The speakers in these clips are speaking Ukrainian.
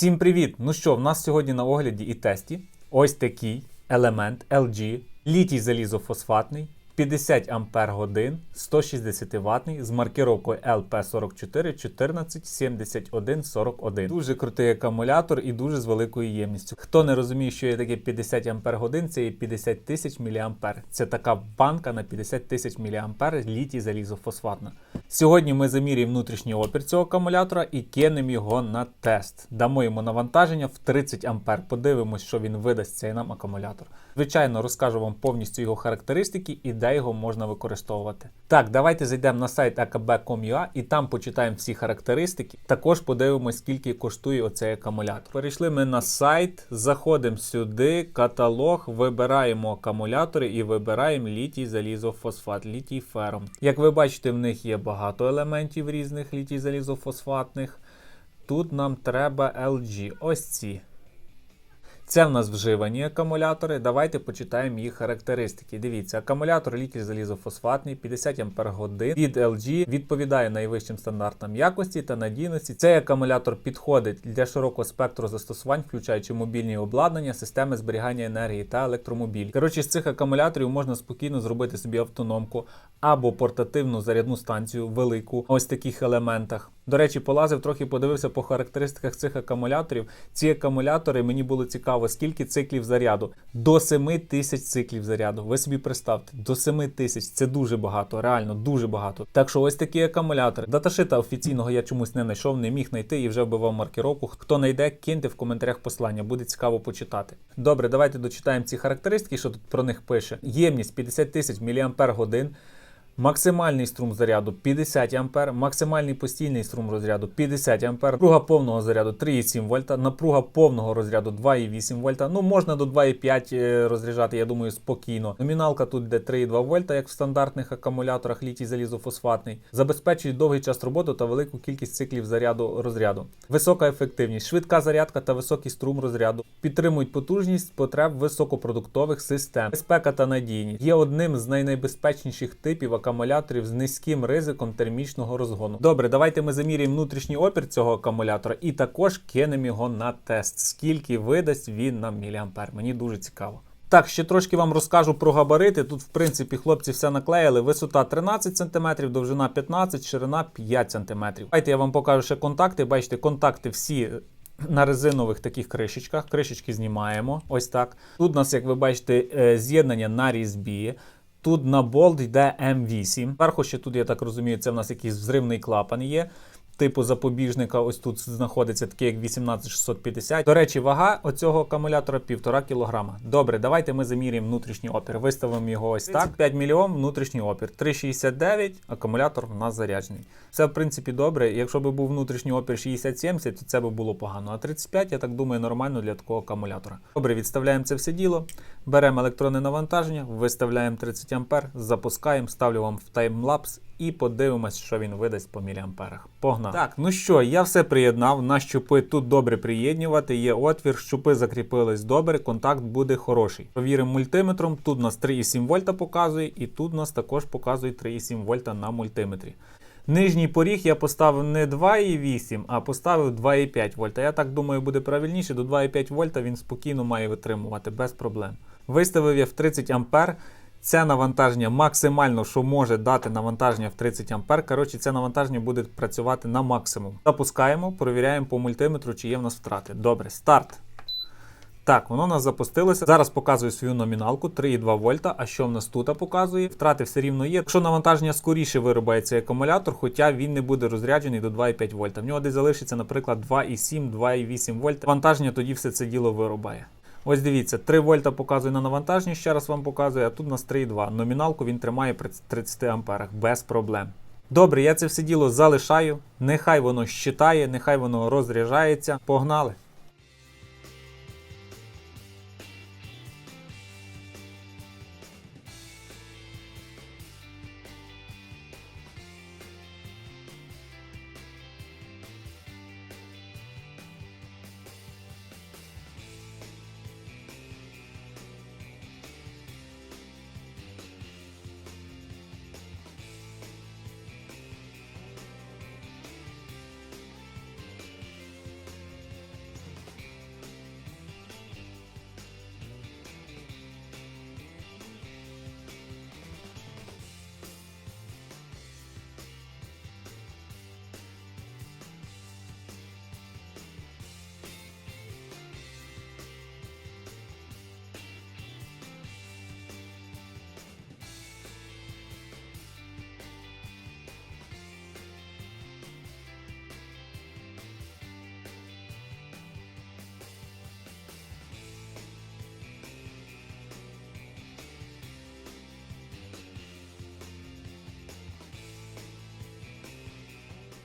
Всім привіт! Ну що, в нас сьогодні на огляді і тесті ось такий елемент LG, літій залізофосфатний, 50 Ампер годин, 160 ватний з маркировкою LP44 14 71 41. Дуже крутий акумулятор і дуже з великою ємністю. Хто не розуміє, що є таке 50 Ампер годин, це є 50 тисяч мА. Це така банка на 50 тисяч мА літій залізофосфатна. Сьогодні ми замірюємо внутрішній опір цього акумулятора і кинемо його на тест. Дамо йому навантаження в 30 А. Подивимось, що він видасть цей нам акумулятор. Звичайно, розкажу вам повністю його характеристики і де його можна використовувати. Так, давайте зайдемо на сайт akb.com.ua і там почитаємо всі характеристики. Також подивимось, скільки коштує оцей акумулятор. Перейшли ми на сайт, заходимо сюди, каталог, вибираємо акумулятори і вибираємо літій залізофосфат, літій фером. Як ви бачите, в них є багато елементів різних літій залізофосфатних. Тут нам треба LG. Ось ці. Це в нас вживані акумулятори. Давайте почитаємо їх характеристики. Дивіться, акумулятор літій залізофосфатний 50 Ах від LG відповідає найвищим стандартам якості та надійності. Цей акумулятор підходить для широкого спектру застосувань, включаючи мобільні обладнання, системи зберігання енергії та електромобіль. Коротше, з цих акумуляторів можна спокійно зробити собі автономку або портативну зарядну станцію велику ось таких елементах. До речі, полазив, трохи подивився по характеристиках цих акумуляторів. Ці акумулятори мені було цікаво, скільки циклів заряду. До 7 тисяч циклів заряду. Ви собі представте, до 7 тисяч це дуже багато, реально дуже багато. Так що ось такі акумулятори. Даташита офіційного я чомусь не знайшов, не міг знайти і вже вбивав маркировку. Хто знайде, киньте в коментарях послання, буде цікаво почитати. Добре, давайте дочитаємо ці характеристики, що тут про них пише. Ємність 50 тисяч мАч. Максимальний струм заряду 50 А, максимальний постійний струм розряду 50 А, напруга повного заряду 3,7 вольта, напруга повного розряду 2,8 вольта. Ну можна до 2,5 е, розряджати, я думаю, спокійно. Номіналка тут де 3,2 вольта, як в стандартних акумуляторах літій залізофосфатний. Забезпечують довгий час роботи та велику кількість циклів заряду розряду. Висока ефективність, швидка зарядка та високий струм розряду. Підтримують потужність потреб високопродуктових систем. Безпека та надійність є одним з найнебезпечніших типів акумуляторів з низьким ризиком термічного розгону. Добре, давайте ми заміряємо внутрішній опір цього акумулятора і також кинемо його на тест. Скільки видасть він на міліампер. Мені дуже цікаво. Так, ще трошки вам розкажу про габарити. Тут, в принципі, хлопці все наклеїли. Висота 13 см, довжина 15 ширина 5 см. Давайте я вам покажу ще контакти. Бачите, контакти всі. На резинових таких кришечках. Кришечки знімаємо. Ось так. Тут у нас, як ви бачите, е, з'єднання на різьбі. Тут на болт йде М8. Зверху ще тут, я так розумію, це в нас якийсь взривний клапан є. Типу запобіжника, ось тут знаходиться такий як 18650. До речі, вага оцього акумулятора 1,5 кг. Добре, давайте ми заміряємо внутрішній опір. Виставимо його ось так. 5 мільйон внутрішній опір. 3,69, акумулятор в нас заряджений. Все, в принципі, добре. Якщо б був внутрішній опір 60-70, то це б було погано. А 35, я так думаю, нормально для такого акумулятора. Добре, відставляємо це все діло. Беремо електронне навантаження, виставляємо 30 А, запускаємо, ставлю вам в таймлапс і подивимось, що він видасть по міліамперах. Погнали. Так, ну що, я все приєднав. На щупи тут добре приєднювати. Є отвір, щупи закріпились добре, контакт буде хороший. Провіримо мультиметром. Тут у нас 3,7 вольта показує, і тут нас також показує 3,7 вольта на мультиметрі. Нижній поріг я поставив не 2,8, а поставив 2,5 вольта. Я так думаю, буде правильніше. До 2,5 вольта він спокійно має витримувати без проблем. Виставив я в 30 ампер. Це навантаження максимально, що може дати навантаження в 30 А. Коротше, це навантаження буде працювати на максимум. Запускаємо, перевіряємо по мультиметру, чи є в нас втрати. Добре, старт. Так, воно у нас запустилося. Зараз показую свою номіналку 3,2 вольта. А що в нас тут показує? Втрати все рівно є. Якщо навантаження скоріше виробає цей акумулятор, хоча він не буде розряджений до 2,5 вольта. В нього десь залишиться, наприклад, 2,7, 2,8 вольта. Навантаження тоді все це діло вирубає. Ось дивіться, 3 вольта показує на навантаженні, ще раз вам показує, а тут у нас 3,2. Номіналку він тримає при 30 амперах без проблем. Добре, я це все діло залишаю. Нехай воно щитає, нехай воно розряджається. Погнали!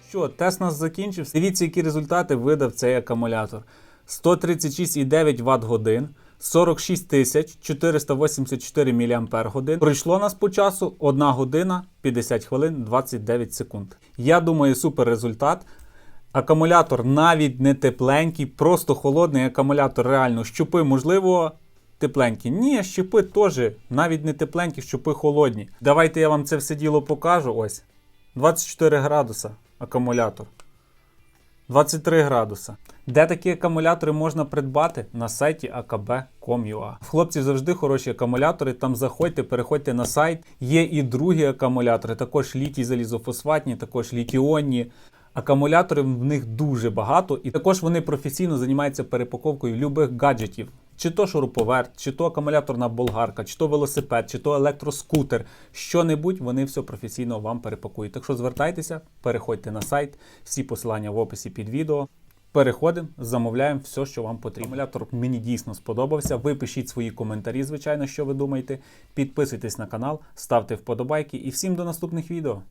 Що, тест нас закінчився. Дивіться, які результати видав цей акумулятор. 136,9 Вт годин, 46 тисяч 484 мАч. Пройшло нас по часу 1 година 50 хвилин 29 секунд. Я думаю, супер результат. Акумулятор навіть не тепленький, просто холодний акумулятор. Реально, щупи, можливо, тепленькі. Ні, щупи теж навіть не тепленькі, щупи холодні. Давайте я вам це все діло покажу. Ось. 24 градуса акумулятор. 23 градуса. Де такі акумулятори можна придбати? На сайті akb.com.ua. В хлопців завжди хороші акумулятори. Там заходьте, переходьте на сайт. Є і другі акумулятори, також літій залізофосфатні, також літіонні. Акумулятори в них дуже багато, і також вони професійно займаються перепаковкою любих гаджетів. Чи то шуруповерт, чи то акумуляторна болгарка, чи то велосипед, чи то електроскутер. Що-небудь вони все професійно вам перепакують. Так що звертайтеся, переходьте на сайт, всі посилання в описі під відео. Переходимо, замовляємо все, що вам потрібно. Акумулятор мені дійсно сподобався. Ви пишіть свої коментарі, звичайно, що ви думаєте. Підписуйтесь на канал, ставте вподобайки і всім до наступних відео.